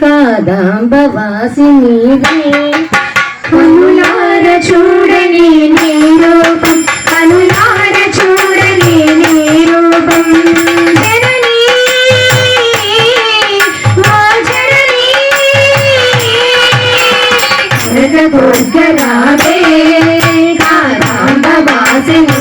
కాదాంబవాసిని కనులార చూడని నీ రూపం కనులార చూడని నీ రూపం జగదుర్గరాజే కాదాంబవాసిని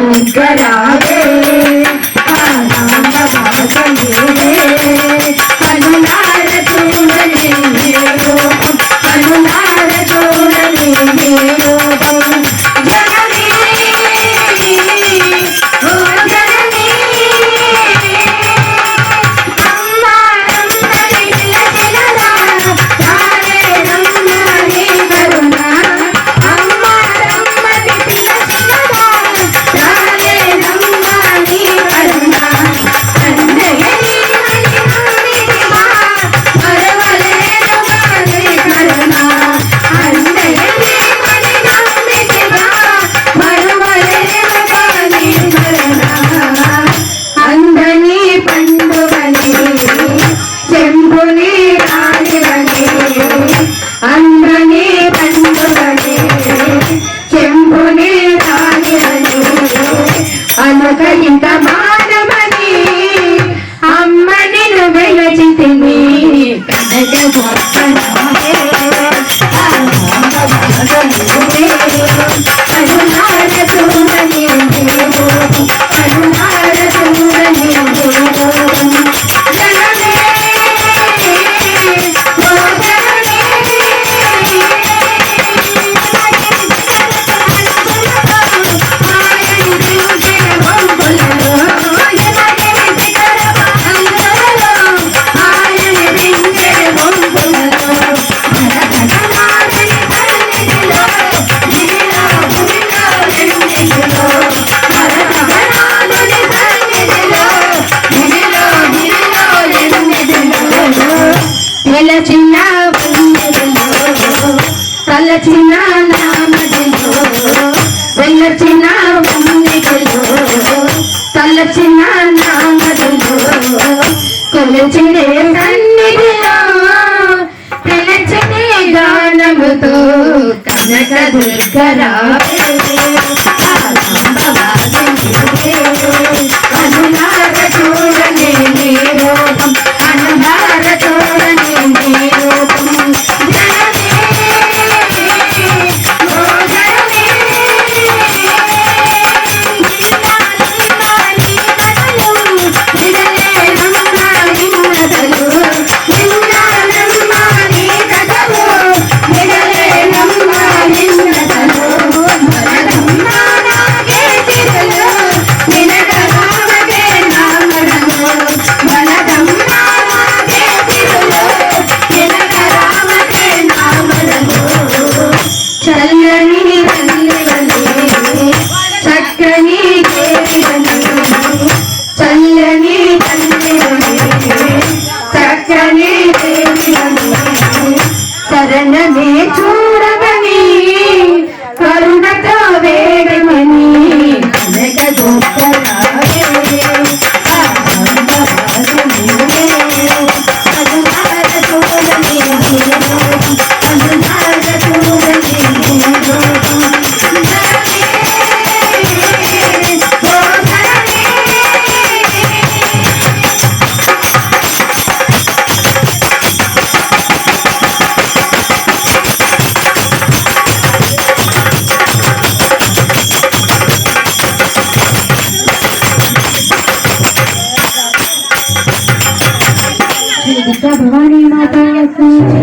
பூக்களாக Make it work, చిన్న నామదిలో వెళ్ళ చిన్న మందిలో తల్ల చిన్న నామదిలో కొలచినే సన్నిధిలో పిలచనే గానముతో కనక దుర్గరావే Thank you.